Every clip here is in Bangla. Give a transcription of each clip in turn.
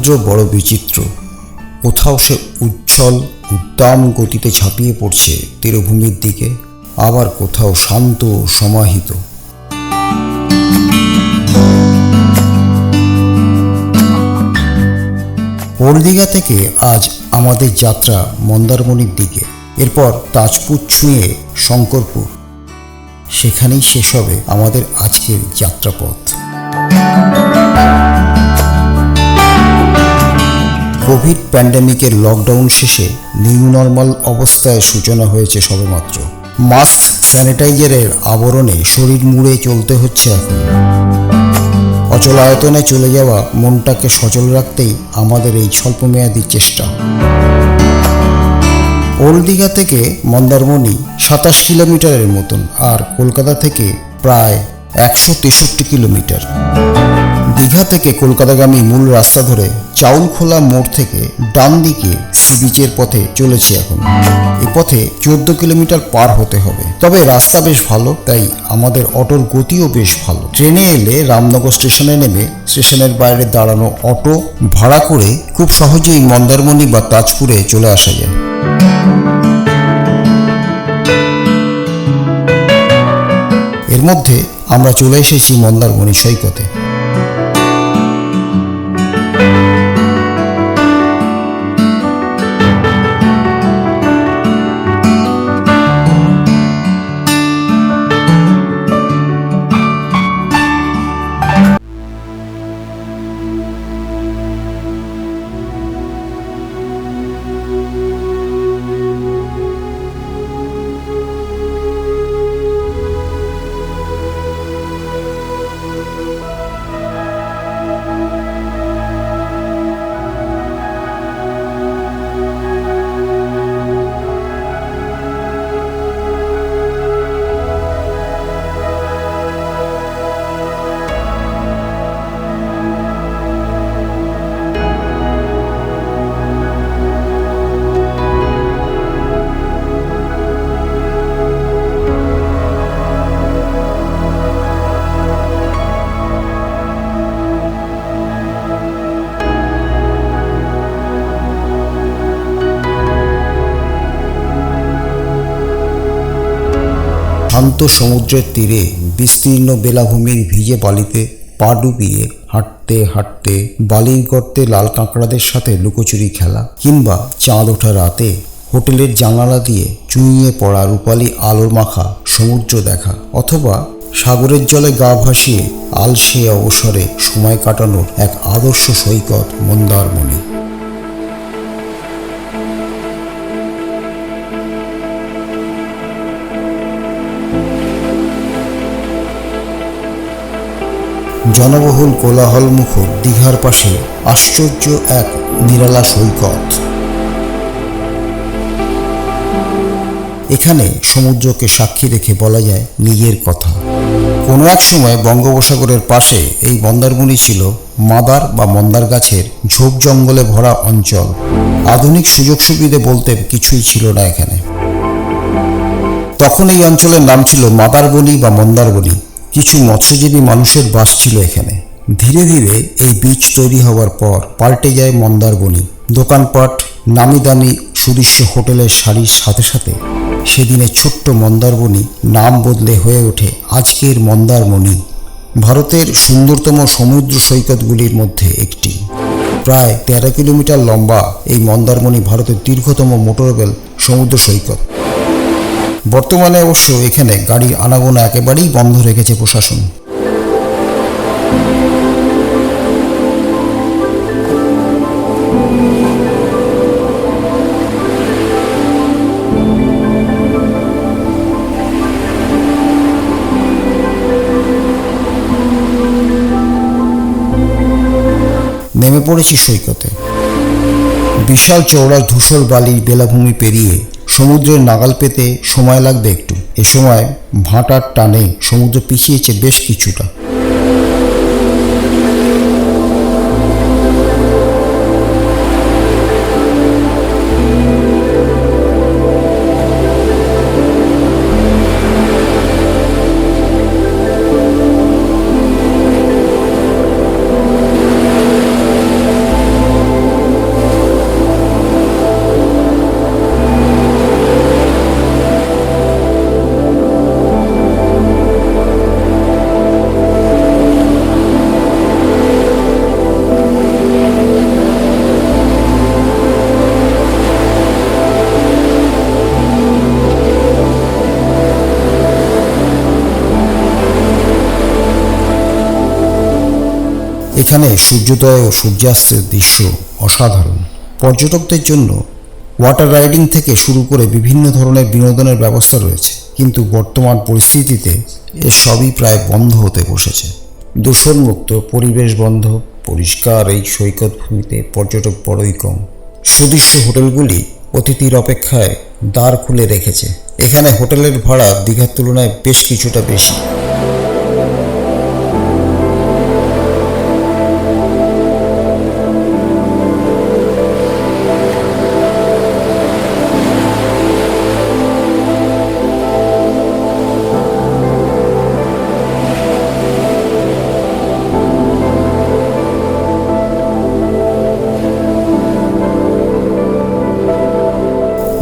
সমুদ্র বড় বিচিত্র। কোথাও সে উজ্জ্বল, উদ্দাম গতিতে ঝাঁপিয়ে পড়ছে তীরভূমির দিকে, আবার কোথাও শান্ত সমাহিত। ওলদিঘা থেকে আজ আমাদের যাত্রা মন্দারমণির দিকে। এরপর তাজপুর ছুঁয়ে শঙ্করপুর। সেখানেই শেষ হবে আমাদের আজকের যাত্রাপথ। কোভিড প্যান্ডেমিকের লকডাউন শেষে নিউ নর্মাল অবস্থায় সূচনা হয়েছে সবেমাত্র। মাস্ক স্যানিটাইজারের আবরণে শরীর মুড়ে চলতে হচ্ছে এখন। অচলায়তনে চলে যাওয়া মনটাকে সচল রাখতেই আমাদের এই স্বল্পমেয়াদী চেষ্টা। ওল্ড দীঘা থেকে মন্দারমণি সাতাশ কিলোমিটারের মতন আর কলকাতা থেকে প্রায় একশো তেষট্টি কিলোমিটার। দীঘা থেকে কলকাতাগামী মূল রাস্তা ধরে চাউলখোলা মোড় থেকে ডান দিকে সি বিচের পথে চলেছে এখন। এ পথে চোদ্দ কিলোমিটার পার হতে হবে। তবে রাস্তা বেশ ভালো, তাই আমাদের অটোর গতিও বেশ ভালো। ট্রেনে এলে রামনগর স্টেশনে নেমে স্টেশনের বাইরে দাঁড়ানো অটো ভাড়া করে খুব সহজেই মন্দারমণি বা তাজপুরে চলে আসা যায়। এর মধ্যে আমরা চলে এসেছি মন্দারমণি সৈকতে। শান্ত সমুদ্রের তীরে বিস্তীর্ণ বেলাভূমির ভিজে বালিতে পা ডুবিয়ে হাঁটতে হাঁটতে বালির গর্তে লাল কাঁকড়াদের সাথে লুকোচুরি খেলা, কিংবা চাঁদ ওঠা রাতে হোটেলের জানালা দিয়ে চুঁইয়ে পড়া রূপালি আলোর মাখা সমুদ্র দেখা, অথবা সাগরের জলে গা ভাসিয়ে আলসে অবসরে সময় কাটানোর এক আদর্শ সৈকত মন্দারমণি। জনবহুল কোলাহলমুখর দীঘার পাশে আশ্চর্য এক নিরালা সৈকত। এখানে সমুদ্রকে সাক্ষী রেখে বলা যায় নিজের কথা। কোনো এক সময় বঙ্গোপসাগরের পাশে এই মন্দারমণি ছিল মাদার বা মন্দার গাছের ঝোপ জঙ্গলে ভরা অঞ্চল। আধুনিক সুযোগ সুবিধে বলতে কিছুই ছিল না এখানে। তখন এই অঞ্চলের নাম ছিল মাদারবনি বা মন্দারবনি কিছু মৎস্যজীবী মানুষের বাস ছিল এখানে। ধীরে ধীরে এই বীজ তৈরি হওয়ার পর পাল্টে যায় মন্দারবনি দোকানপাট নামি দামি সুদৃশ্য হোটেলের সারির সাথে সাথে সেদিনে ছোট্ট মন্দারবনি নাম বদলে হয়ে ওঠে আজকের মন্দারমণি ভারতের সুন্দরতম সমুদ্র সৈকতগুলির মধ্যে একটি। প্রায় তেরো কিলোমিটার লম্বা এই মন্দারমণি ভারতের দীর্ঘতম মোটরবেল সমুদ্র সৈকত। বর্তমানে অবশ্য এখানে গাড়ির আনাগোনা একেবারেই বন্ধ রেখেছে প্রশাসন। নেমে পড়েছি সৈকতে বিশাল চওড়া ধূসর বালির বেলাভূমি পেরিয়ে সমুদ্রের নাগাল পেতে সময় লাগবে একটু। এ সময় ভাঁটার টানে সমুদ্র পিছিয়েছে বেশ কিছুটা। এখানে সূর্যোদয় ও সূর্যাস্তের দৃশ্য অসাধারণ। পর্যটকদের জন্য ওয়াটার রাইডিং থেকে শুরু করে বিভিন্ন ধরনের বিনোদনের ব্যবস্থা রয়েছে। কিন্তু বর্তমান পরিস্থিতিতে এ সবই প্রায় বন্ধ হতে বসেছে। দূষণমুক্ত, পরিবেশ বন্ধ, পরিষ্কার এই সৈকত ভূমিতে পর্যটক বড়ই কম। সুদৃশ্য হোটেলগুলি অতিথির অপেক্ষায় দ্বার খুলে রেখেছে। এখানে হোটেলের ভাড়া দীঘার তুলনায় বেশ কিছুটা বেশি।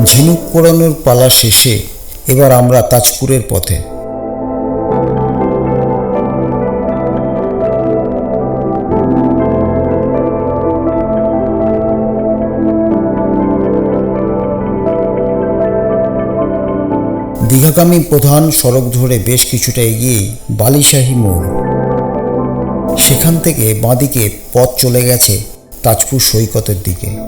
ঝিনুক পোড়ানোর পালা শেষে এবার আমরা তাজপুরের পথে। দীঘাগামী প্রধান সড়ক ধরে বেশ কিছুটা এগিয়েই বালিশাহী মোড়। সেখান থেকে বাঁদিকে পথ চলে গেছে তাজপুর সৈকতের দিকে।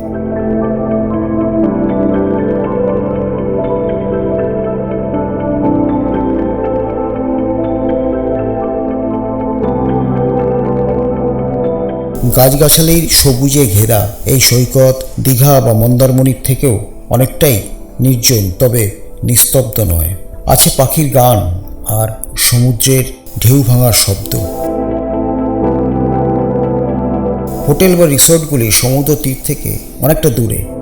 গাছগাছালির সবুজে ঘেরা এই সৈকত দীঘা বা মন্দারমণির থেকেও অনেকটাই নির্জন, তবে নিস্তব্ধ নয়। আছে পাখির গান আর সমুদ্রের ঢেউ ভাঙার শব্দ। হোটেল বা রিসোর্টগুলি সমুদ্র তীর থেকে অনেকটা দূরে।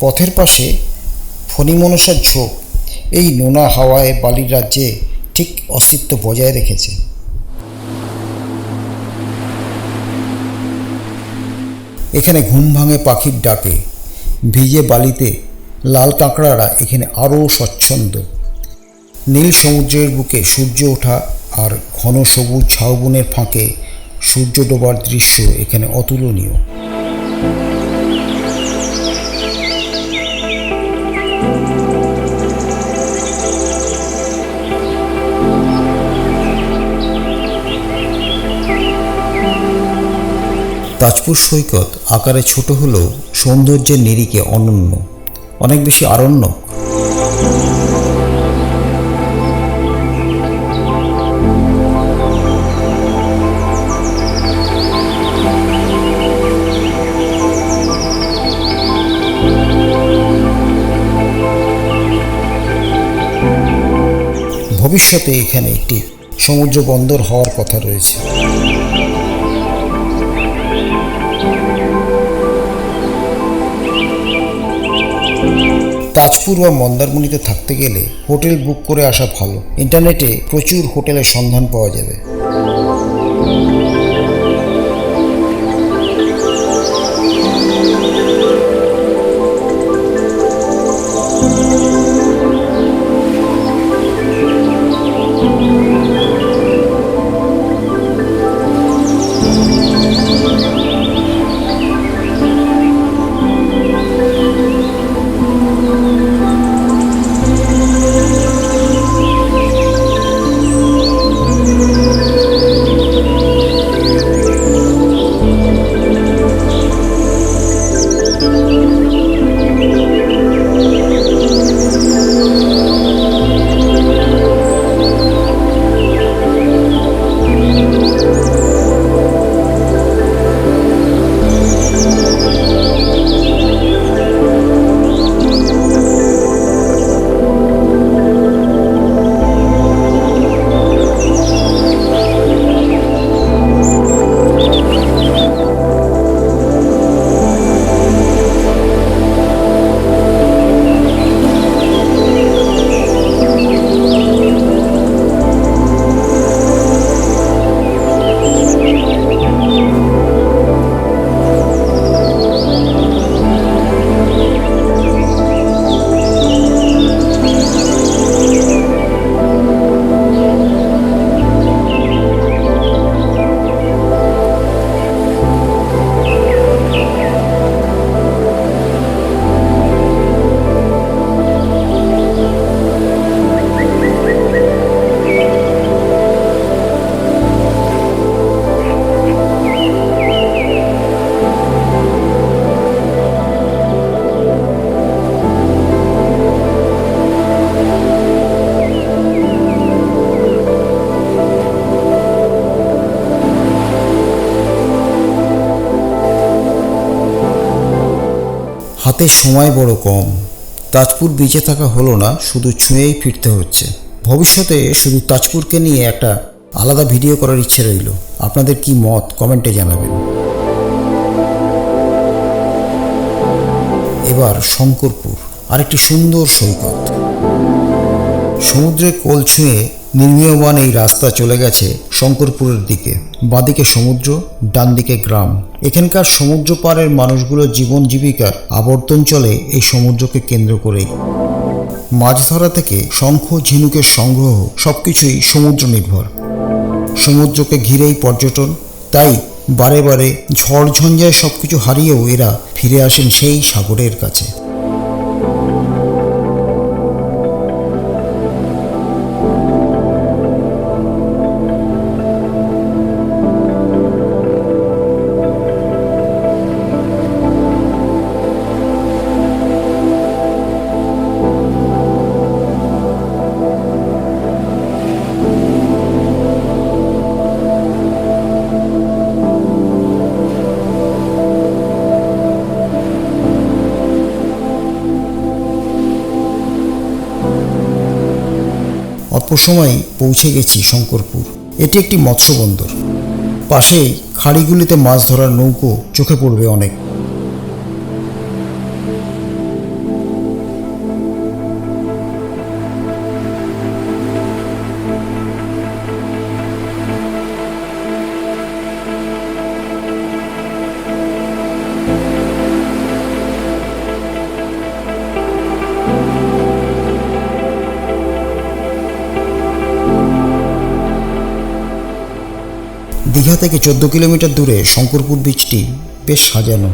পথের পাশে ফণিমনসার ঝোপ এই নোনা হাওয়ায় বালির রাজ্যে ঠিক অস্তিত্ব বজায় রেখেছে। এখানে ঘুম ভাঙে পাখির ডাকে, ভিজে বালিতে লাল কাঁকড়ারা এখানে আরও স্বচ্ছন্দ। নীল সমুদ্রের বুকে সূর্য ওঠা আর ঘন সবুজ ঝাউবনের ফাঁকে সূর্য ডোবার দৃশ্য এখানে অতুলনীয়। তাজপুর সৈকত আকারে ছোট হলেও সৌন্দর্যের নিরিখে অনন্য, অনেক বেশি আরণ্য। ভবিষ্যতে এখানে একটি সমুদ্র বন্দর হওয়ার কথা রয়েছে। তাজপুর বা মন্দারমণিতে থাকতে গেলে হোটেল বুক করে আসা ভালো। ইন্টারনেটে প্রচুর হোটেলের সন্ধান পাওয়া যাবে। হাতে সময় বড় কম। তাজপুর বেঁচে থাকা হলো না, শুধু ছুঁয়েই ফিরতে হচ্ছে। ভবিষ্যতে শুধু তাজপুরকে নিয়ে একটা আলাদা ভিডিও করার ইচ্ছে রইল। আপনাদের কি মত? কমেন্টে জানাবেন। এবার শঙ্করপুর, আরেকটি সুন্দর সৈকত। সমুদ্রের কোল ছুঁয়ে নির্মীয়মান এই রাস্তা চলে গেছে শঙ্করপুরের দিকে। বাঁদিকে সমুদ্র ডান দিকে গ্রাম। এখানকার সমুদ্র পাড়ের মানুষগুলো জীবন জীবিকার আবর্তন চলে এই সমুদ্রকে কেন্দ্র করেই। মাছ ধরা থেকে শঙ্খ, ঝিনুকের সংগ্রহ সবকিছুই সমুদ্র নির্ভর। সমুদ্রকে ঘিরেই পর্যটন, তাই বারে বারে ঝড়ঝঞ্ঝায় সবকিছু হারিয়েও এরা ফিরে আসেন সেই সাগরের কাছে। অল্প সময়ে পৌঁছে গেছি শঙ্করপুর। এটি একটি মৎস্য বন্দর পাশেই খাড়িগুলিতে মাছ ধরার নৌকো চোখে পড়বে অনেক। দীঘা থেকে চোদ্দ কিলোমিটার দূরে শঙ্করপুর বীচটি বেশ সাজানো।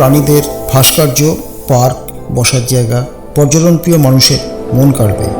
প্রাণীদের ভাস্কর্য পার্ক বসার জায়গা পর্যটনপ্রিয় মানুষের মন কাড়বে।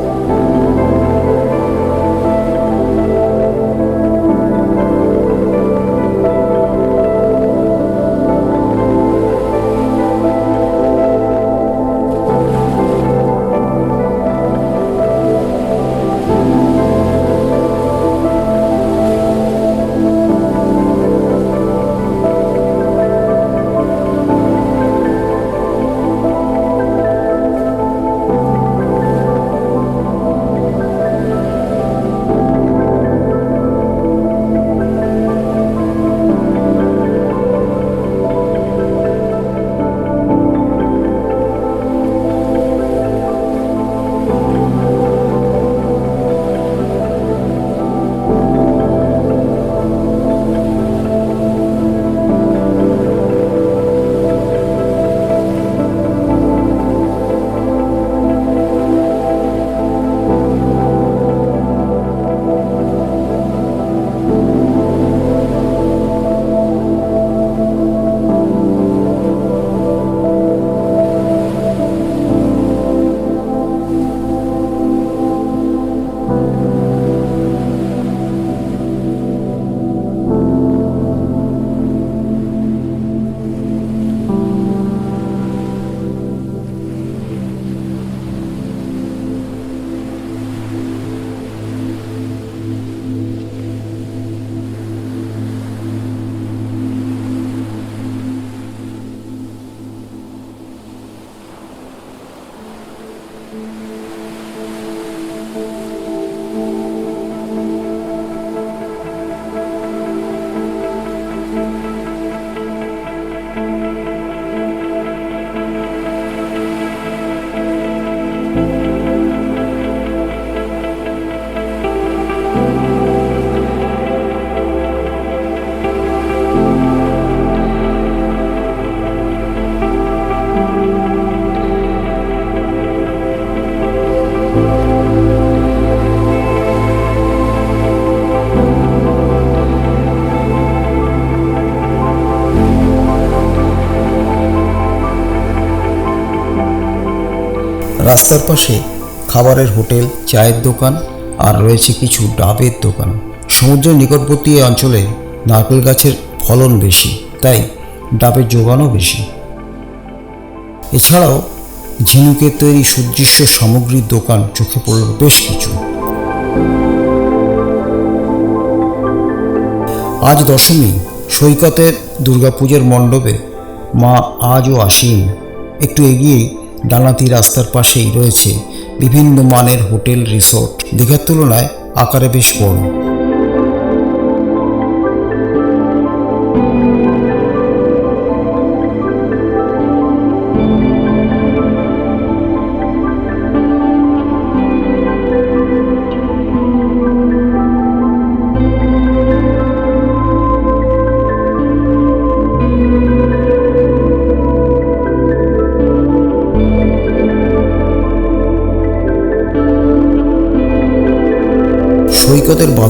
রাস্তার পাশে খাবারের হোটেল, চায়ের দোকান আর রয়েছে কিছু ডাবের দোকান। সমুদ্রের নিকটবর্তী এই অঞ্চলে নারকেল গাছের ফলন বেশি, তাই ডাবের যোগানও বেশি। এছাড়াও ঝিনুকের তৈরি সুদৃশ্য সামগ্রীর দোকান চোখে পড়ল বেশ কিছু। আজ দশমী, সৈকতের দুর্গাপূজার মণ্ডপে মা আজও আসেন। একটু এগিয়েই ডানাতি রাস্তার পাশেই রয়েছে বিভিন্ন মানের হোটেল রিসোর্ট। দীঘার তুলনায় আকারে বেশ বড়।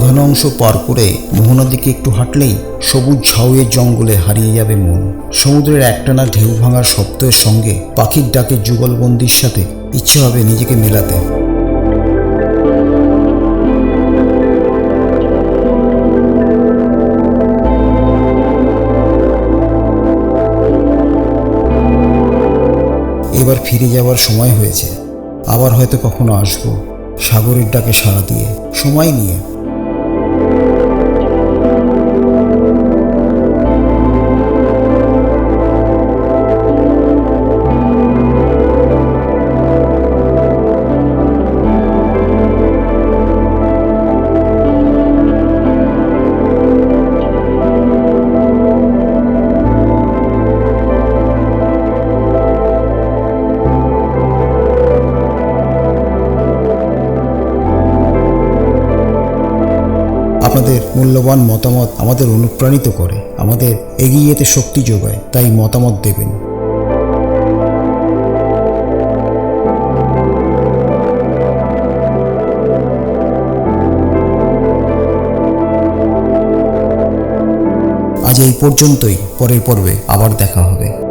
সৈকতের অংশ পার করে মোহনার দিকে একটু হাঁটলেই সবুজ ঝাউয়ের জঙ্গলে হারিয়ে যাবে মন। সমুদ্রের একটানা ঢেউ ভাঙার শব্দের সঙ্গে পাখির ডাকে যুগলবন্দির সাথে ইচ্ছে হবে নিজেকে মেলাতে। এবার ফিরে যাওয়ার সময় হয়েছে। আবার হয়তো কখনো আসব। সাগরের ডাকে সাড়া দিয়ে। সময় নিয়ে মূল্যবান মতামত আমাদের অনুপ্রাণিত করে, আমাদের এগিয়ে যেতে শক্তি যোগায়, তাই মতামত দেবেন। আজ এই পর্যন্তই, পরের পর্বে আবার দেখা হবে।